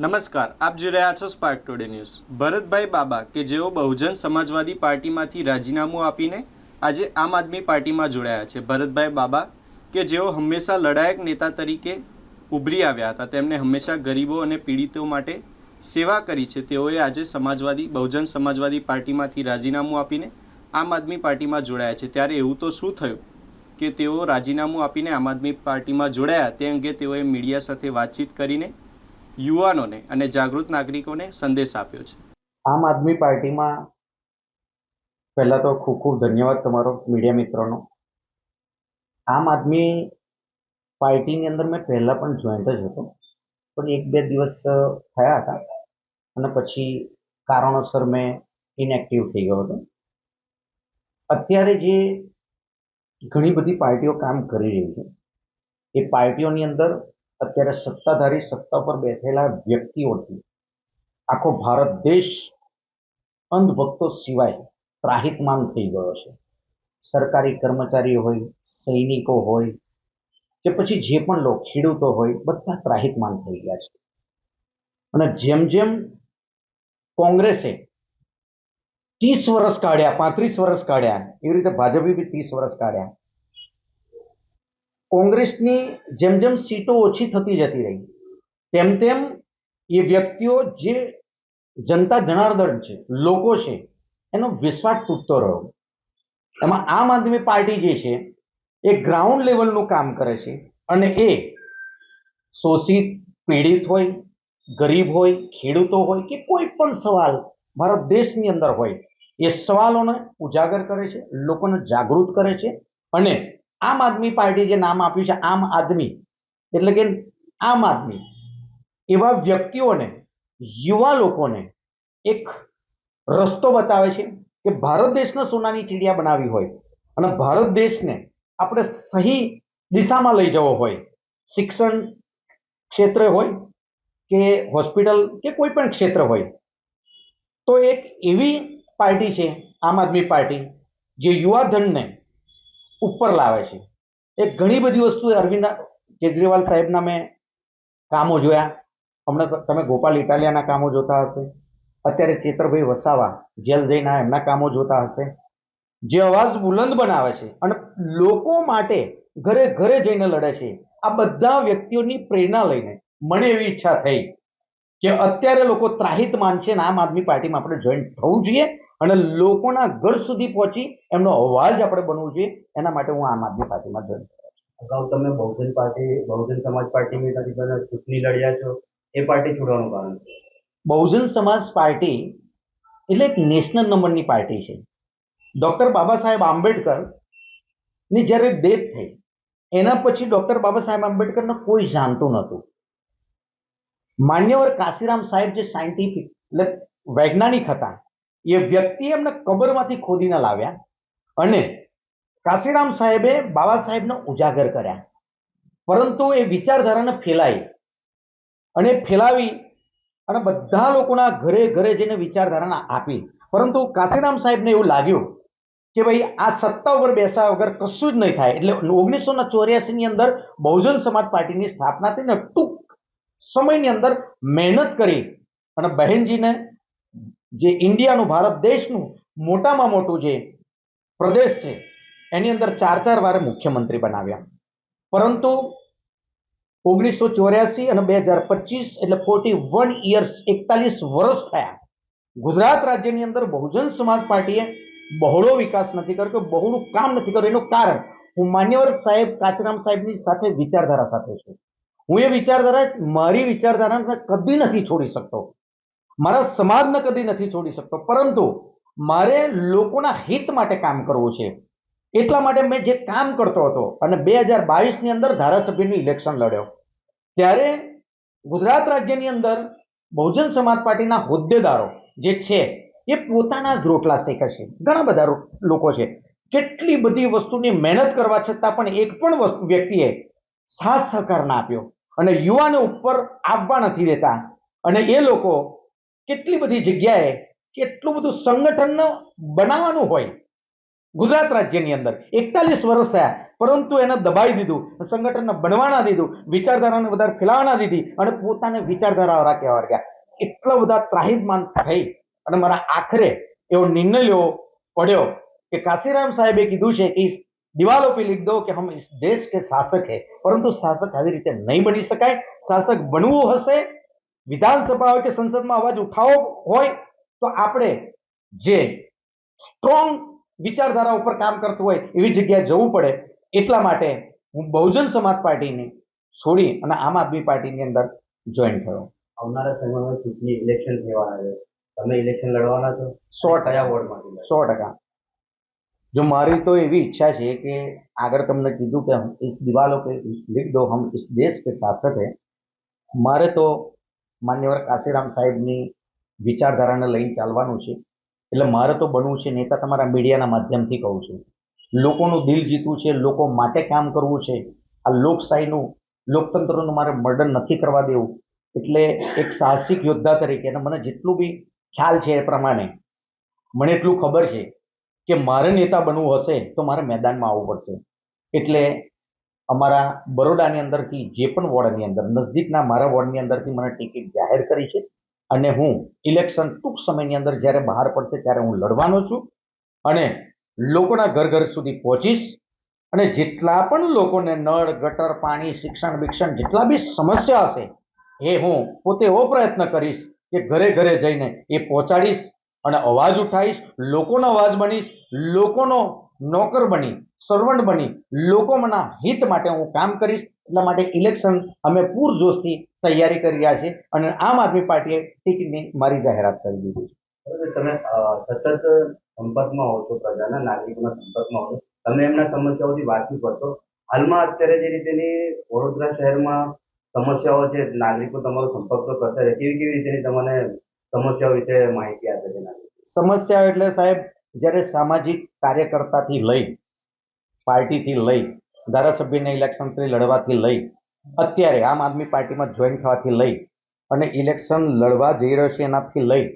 નમસ્કાર, આપ જોઈ રહ્યા છો spark today news Bharatbhai Baba કે જેઓ બહુજન સમાજવાદી પાર્ટીમાંથી રાજીનામું આપીને આજે આમ આદમી પાર્ટીમાં જોડાયા છે. ભરતભાઈ બાબા કે જેઓ હંમેશા લડાયક નેતા તરીકે ઉભરી આવ્યા હતા તેમણે હંમેશા ગરીબો અને પીડિતો માટે સેવા કરી છે. તેઓએ આજે સમાજવાદી, બહુજન સમાજવાદી પાર્ટીમાંથી રાજીનામું આપીને આમ આદમી પાર્ટીમાં જોડાયા છે. ત્યારે એવું તો શું થયું કે તેઓ રાજીનામું આપીને આમ આદમી પાર્ટીમાં જોડાયા? તે અંગે તેઓએ મીડિયા સાથે વાતચીત કરીને યુવાનોને અને જાગૃત નાગરિકોને સંદેશ આપ્યો છે. આમ આદમી પાર્ટીમાં પહેલા તો ખૂબ ખૂબ ધન્યવાદ તમારો મીડિયા મિત્રોનો. આમ આદમી પાર્ટીની અંદર મેં પહેલા પણ જોઈન્ટ જ હતો. પણ એક બે દિવસ થયા હતા. અને પછી કારણોસર મેં ઇનએક્ટિવ થઈ ગયો હતો. અત્યારે જે ઘણી બધી પાર્ટીઓ કામ કરી રહી છે, એ પાર્ટીઓની અંદર અત્યારે સત્તાધારી સત્તા પર બેઠેલા વ્યક્તિઓથી આખો ભારત દેશ અંધભક્તો સિવાય ત્રાહિતમાન થઈ ગયો છે. સરકારી કર્મચારીઓ હોય, સૈનિકો હોય કે પછી જે પણ લોકો ખેડૂતો હોય, બધા ત્રાહિતમાન થઈ ગયા છે. અને જેમ જેમ કોંગ્રેસે ત્રીસ વર્ષ કાઢ્યા, પાંત્રીસ વર્ષ કાઢ્યા, એવી રીતે ભાજપે બી ત્રીસ વર્ષ કાઢ્યા કોંગ્રેસની જેમ જેમ સીટો ઓછી થતી જતી રહી, તેમ તેમ એ વ્યક્તિઓ જે જનતા જનાર્દન છે, લોકો છે, એનો વિશ્વાસ તૂટતો રહ્યો. એમાં આમ આદમી પાર્ટી જે છે, એ ગ્રાઉન્ડ લેવલનું કામ કરે છે અને એ શોષિત, પીડિત હોય, ગરીબ હોય, ખેડૂતો હોય કે કોઈ પણ સવાલ ભારત દેશની અંદર હોય, એ સવાલોને ઉજાગર કરે છે, લોકોને જાગૃત કરે છે અને આમ આદમી પાર્ટી જે નામ આપ્યું છે, આમ આદમી. એટલે કે આમ આદમી. એવા વ્યક્તિઓને, યુવા લોકોને એક રસ્તો બતાવે છે કે ભારત દેશને સોનાની ચીડિયા બનાવી હોય અને ભારત દેશને આપણે સહી દિશામાં લઈ જવો હોય. શિક્ષણ ક્ષેત્રે હોય કે હોસ્પિટલ કે કોઈ પણ ક્ષેત્ર હોય. તો એક એવી પાર્ટી છે, આમ આદમી પાર્ટી, જે યુવાધનને ઉપર લાવે છે. એ ઘણી બધી વસ્તુ અરવિંદ કેજરીવાલ સાહેબના મેં કામો જોયા. હમણાં તમે ગોપાલ ઇટાલિયાના કામો જોતા હશે. અત્યારે ચેતરભાઈ વસાવા જેલ જઈને એમના કામો જોતા હશે. જે અવાજ બુલંદ બનાવે છે અને લોકો માટે ઘરે ઘરે જઈને લડે છે. આ બધા વ્યક્તિઓની પ્રેરણા લઈને મને એવી ઈચ્છા થઈ. કે અત્યારે લોકો ત્રાહિતમાન છે ને આમ આદમી પાર્ટીમાં આપણે જોઈન થવું જોઈએ અને લોકોના ઘર સુધી પહોંચી એમનો અવાજ આપણે બનવું જોઈએ. એના માટે હું આમ આદમી પાર્ટીમાં જોઈન અગાઉ તમે બહુજન પાર્ટી બહુજન સમાજ પાર્ટીની ચૂંટણી લડ્યા છો. એ પાર્ટી છોડવાનું કારણ છે બહુજન સમાજ પાર્ટી એટલે એક નેશનલ નંબરની પાર્ટી છે. ડૉક્ટર બાબા સાહેબ આંબેડકરની જ્યારે ડેથ થઈ એના પછી ડૉક્ટર બાબા સાહેબ આંબેડકરને કોઈ જાણતું નહોતું. માન્યવર કાશીરામ સાહેબ જે સાયન્ટિફિક એટલે વૈજ્ઞાનિક હતા, એ વ્યક્તિ એમને કબરમાંથી ખોદીને લાવ્યા અને કાશીરામ સાહેબે બાબા સાહેબને ઉજાગર કર્યા. પરંતુ એ વિચારધારાને ફેલાઈ અને ફેલાવી અને બધા લોકોના ઘરે ઘરે જઈને વિચારધારાને આપી. પરંતુ કાશીરામ સાહેબને એવું લાગ્યું કે ભાઈ, આ સત્તા ઉપર બેસા વગર કશું જ નહીં થાય. એટલે ઓગણીસો ને ચોર્યાસી અંદર બહુજન સમાજ પાર્ટીની સ્થાપના થઈને ટૂંક સમયની અંદર મહેનત કરી અને બહેનજીને જે ઇન્ડિયાનું, ભારત દેશનું મોટામાં મોટું જે પ્રદેશ છે, એની અંદર ચાર ચાર વાર મુખ્યમંત્રી બનાવ્યા. પરંતુ ઓગણીસો ચોર્યાસી અને બે હજાર પચીસ એટલે ફોર્ટી વન ઇયર્સ એકતાલીસ વર્ષ થયા. ગુજરાત રાજ્યની અંદર બહુજન સમાજ પાર્ટીએ બહોળો વિકાસ નથી કર્યો બહોળું કામ નથી કર્યું. એનું કારણ હું માન્યવર સાહેબ, કાશીરામ સાહેબની સાથે વિચારધારા સાથે છું. હું એ વિચારધારા, મારી વિચારધારાને કદી નથી છોડી શકતો. મારા સમાજને કદી નથી છોડી શકતો. પરંતુ મારે લોકોના હિત માટે કામ કરવું છે. એટલા માટે મેં જે કામ કરતો હતો અને બે હજાર બાવીસની અંદર ધારાસભ્યનું ઇલેક્શન લડ્યો. ત્યારે ગુજરાત રાજ્યની અંદર બહુજન સમાજ પાર્ટીના હોદ્દેદારો જે છે, એ પોતાના જ રોટલા શેકે ઘણા બધા લોકો છે. કેટલી બધી વસ્તુની મહેનત કરવા છતાં પણ એક પણ વસ્તુ વ્યક્તિએ સાથ સહકાર ના આપ્યો. અને યુવાને ઉપર આવવા નથી દેતા. અને એ લોકો કેટલી બધી જગ્યાએ કેટલું બધું સંગઠન બનાવવાનું હોય. ગુજરાત રાજ્યની અંદર એકતાલીસ વર્ષ થયા, પરંતુ એને દબાઈ દીધું, સંગઠનને બનવાના દીધું, વિચારધારાને વધારે ફેલાવાના દીધી અને પોતાને વિચારધારાવાળા કહેવા ગયા એટલા બધા ત્રાહિદમાન થઈ અને મારા આખરે એવો નિર્ણય લેવો પડ્યો કે કાશીરામ સાહેબે કીધું છે કે દિવાલો पे लिख दो कि हम इस देश के शासक है પરંતુ શાસક આવી રીતે નહીં બની શકાય શાસક બનવું હશે વિધાનસભા હોય કે સંસદમાં અવાજ ઉઠાવવો હોય તો આપણે જે સ્ટ્રોંગ વિચારધારા ઉપર કામ કરતું હોય એવી જગ્યાએ જવું પડે એટલા માટે હું બહુજન સમાજ પાર્ટીને છોડી અને આમ આદમી પાર્ટીની અંદર જોઈન થયો આવનારા સમયમાં ચૂંટણી ઇલેક્શન થવાના છે તમે ઇલેક્શન લડવાના છો સો ટકા કયા વોર્ડમાંથી લડો? સો ટકા જો મારી તો એવી ઈચ્છા છે કે આગળ તમને કીધું કે હમ ઇસ દિવાલો पे लिख दो हम इस देश के शासक है મારે તો માન્યવર કાશીરામ સાહેબની વિચારધારાને લઈને ચાલવાનું છે એટલે મારે તો બનવું છે નેતા તમારા મીડિયાના માધ્યમથી કહું છું લોકોનું દિલ જીતવું છે લોકો માટે કામ કરવું છે આ લોકશાહીનું લોકતંત્રનું મારે મર્ડન નથી કરવા દેવું એટલે એક સાહસિક યોદ્ધા તરીકે અને મને જેટલું બી ખ્યાલ છે એ પ્રમાણે મને એટલું ખબર છે કે મારે નેતા બનવું હશે તો મારે મેદાનમાં આવવું પડશે. એટલે અમારા બરોડાની અંદરથી, જે પણ વોર્ડની અંદર, નજદીકના મારા વોર્ડની અંદરથી મને ટિકિટ જાહેર કરી છે અને હું ઇલેક્શન ટૂંક સમયની અંદર જ્યારે બહાર પડશે ત્યારે હું લડવાનો છું અને લોકોના ઘર ઘર સુધી પહોંચીશ અને જેટલા પણ લોકોને નળ, ગટર, પાણી, શિક્ષણ, બિક્ષણ જેટલા બી સમસ્યા હશે, એ હું પોતે એવો પ્રયત્ન કરીશ કે ઘરે ઘરે જઈને એ પહોંચાડીશ અને અવાજ ઉઠાવીશ લોકોનો અવાજ બનીશ, લોકોનો નોકર બની સર્વન્ટ બની, લોકોના હિત માટે હું કામ કરીશ, એટલા માટે ઇલેક્શન અમે પૂરજોશથી તૈયારી કરી રહ્યા છીએ અને આમ આદમી પાર્ટીએ ટિકિટની મારી જાહેરાત કરી દીધી છે. તમે સતત સંપર્કમાં હો છો, પ્રજાના નાગરિકોના સંપર્કમાં હો તમે એમના સમસ્યાઓથી વાતચીત કરશો હાલમાં અત્યારે જે રીતેની વડોદરા શહેરમાં સમસ્યાઓ છે, નાગરિકો તમારો સંપર્ક તો કરતા રહે. કેવી કેવી રીતે તમને સમસ્યાઓ વિશે માહિતી આપે છે સમસ્યા એટલે સાહેબ, જ્યારે સામાજિક કાર્યકર્તાથી લઈ, પાર્ટીથી લઈ, ધારાસભ્યના ઇલેક્શનથી લડવાથી લઈ, અત્યારે આમ આદમી પાર્ટીમાં જોઈન થવાથી લઈ અને ઇલેક્શન લડવા જઈ રહ્યો છે એનાથી લઈ,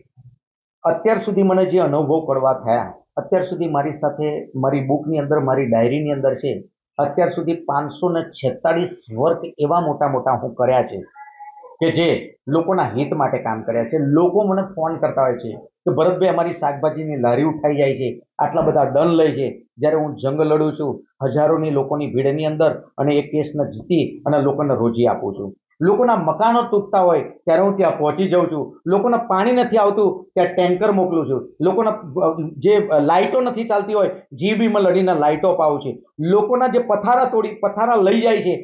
અત્યાર સુધી મને જે અનુભવ કરવા થયા, અત્યાર સુધી મારી સાથે મારી બુકની અંદર, મારી ડાયરીની અંદર છે, અત્યાર સુધી પાંચસો ને છેતાળીસ વર્ક એવા મોટા મોટા હું કર્યા છે કે જે લોકોના હિત માટે કામ કર્યા છે. લોકો મને ફોન કરતા હોય છે કે, ભરતભાઈ, અમારી શાકભાજીની લારી ઉઠાઈ જાય છે. આટલા બધા દંડ લે છે. જ્યારે હું જંગ લડું છું, હજારોની લોકોની ભીડની અંદર અને એ કેસને જીતી અને લોકોને રોજી આપું છું. લોકોના મકાનો તૂટતા હોય ત્યારે હું ત્યાં પહોંચી જાઉં છું. લોકોને પાણી નથી આવતું ત્યાં ટેન્કર મોકલું છું. લોકોના જે લાઇટો નથી ચાલતી હોય, જીબીમાં લડીને લાઇટો પાવું છે. લોકોના જે પથારા તોડી, પથારા લઈ જાય છે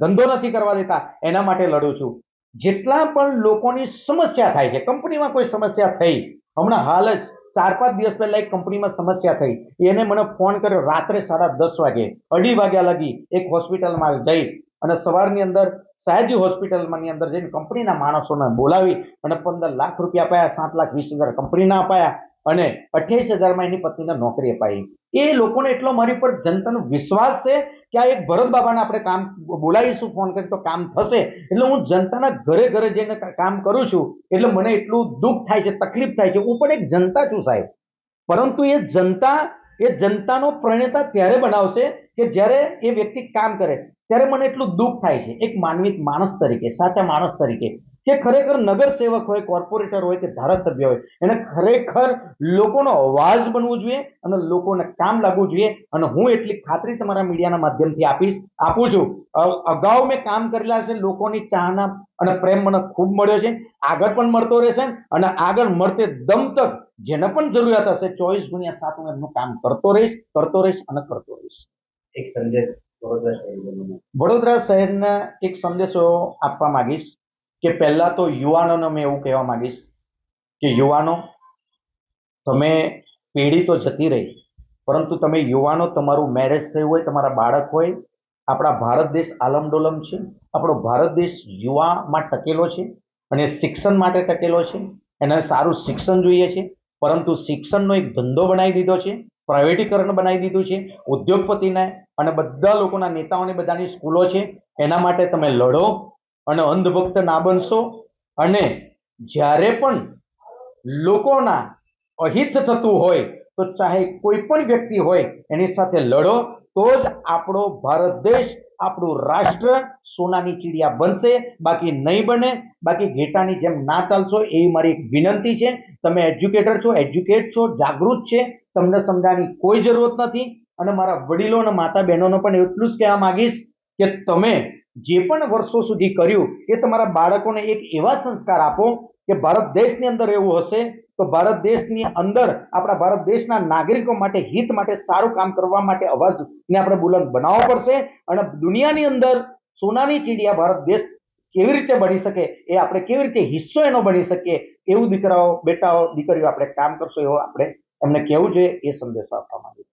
ધંધો નથી કરવા દેતા, એના માટે લડું છું. જેટલા પણ લોકોની સમસ્યા થાય છે, કંપનીમાં કોઈ સમસ્યા થઈ, હમણાં હાલ જ ચાર પાંચ દિવસ પહેલા એક કંપનીમાં સમસ્યા થઈ, એને મને ફોન કર્યો, રાત્રે સાડા દસ વાગે, અઢી વાગ્યા લગી એક હોસ્પિટલમાં જઈ અને સવારની અંદર સાહેબજી હોસ્પિટલમાંની અંદર જઈને કંપનીના માણસોને બોલાવી અને પંદર લાખ રૂપિયા અપાયા સાત લાખ વીસ હજાર કંપનીના અપાયા અને અઠ્યાવીસ હજારમાં એની પત્નીને નોકરી અપાઈ. એ લોકોને એટલો મારી પર જનતાનો વિશ્વાસ છે કે આ એક ભરત બાબાને આપણે કામ બોલાવીશું, ફોન કરી તો કામ થશે. એટલે હું જનતાના ઘરે ઘરે જઈને કામ કરું છું. એટલે મને એટલું દુઃખ થાય છે, તકલીફ થાય છે. હું પણ એક જનતા છું સાહેબ. પરંતુ એ જનતા, એ જનતાનો પ્રણેતા ત્યારે બનાવશે કે જ્યારે એ વ્યક્તિ કામ કરે, ત્યારે મને એટલું દુઃખ થાય છે. એક માનવી માણસ તરીકે, સાચા માણસ તરીકે, કે ખરેખર નગર સેવક હોય કોર્પોરેટર હોય કે ધારાસભ્ય હોય, એને ખરેખર લોકોનો અવાજ બનવું જોઈએ અને લોકોને કામ લાગવું જોઈએ. અને હું એટલી ખાતરી તમારા મીડિયાના માધ્યમથી આપીશ, આપું છું. અગાઉ મેં કામ કરેલા છે, લોકોની ચાહના અને પ્રેમ મને ખૂબ મળ્યો છે. આગળ પણ મળતો રહેશે અને આગળ મળતે દમ તક જેને પણ જરૂરિયાત હશે, ચોવીસ ગુણ્યા સાત હું એમનું કામ કરતો રહીશ કરતો રહીશ અને કરતો રહીશ. એક સંદેશ વડોદરા શહેરીજનોને વડોદરા શહેરના એક સંદેશો આપવા માંગીશ કે પહેલાં તો યુવાનોને મેં એવું કહેવા માંગીશ કે યુવાનો, તમે પેઢી તો જતી રહી, પરંતુ તમે યુવાનો, તમારું મેરેજ થયું હોય, તમારા બાળક હોય, આપણા ભારત દેશ આલમડોલમ છે, આપણો ભારત દેશ યુવામાં ટકેલો છે અને શિક્ષણ માટે ટકેલો છે, એને સારું શિક્ષણ જોઈએ છે, પરંતુ શિક્ષણનો એક ધંધો બનાવી દીધો છે પ્રાઇવેટીકરણ બનાવી દીધું છે, ઉદ્યોગપતિને અને બધા લોકોના નેતાઓની બધાની સ્કૂલો છે, એના માટે તમે લડો અને અંધભક્ત ના બનશો. અને જ્યારે પણ લોકોના અહિત થતું હોય, તો ચાહે કોઈ પણ વ્યક્તિ હોય, એની સાથે લડો, તો જ આપણો ભારત દેશ, આપણું રાષ્ટ્ર સોનાની ચીડિયા બનશે. બાકી નહીં બને, બાકી ઘેટાની જેમ ના ચાલશો, એવી મારી એક વિનંતી છે. તમે એજ્યુકેટર છો, એજ્યુકેટ છો, જાગૃત છે. તમને સમજાવવાની કોઈ જરૂરત નથી. અને મારા વડીલો અને માતા બહેનોને પણ એટલું જ કહેવા માંગીશ કે તમે જે પણ વર્ષો સુધી કર્યું એ તમારા બાળકોને એક એવા સંસ્કાર આપો કે ભારત દેશની અંદર એવું હશે તો ભારત દેશની અંદર આપણા ભારત દેશના નાગરિકો માટે, હિત માટે, સારું કામ કરવા માટે અવાજને આપણે બુલંદ બનાવવો પડશે. અને દુનિયાની અંદર સોનાની ચીડિયા ભારત દેશ કેવી રીતે બની શકે, એ આપણે કેવી રીતે હિસ્સો એનો બની શકીએ એવું દીકરાઓ, બેટાઓ, દીકરીઓ આપણે કામ કરશો એવો આપણે એમને કહેવું જોઈએ એ સંદેશો આપવા માંગીએ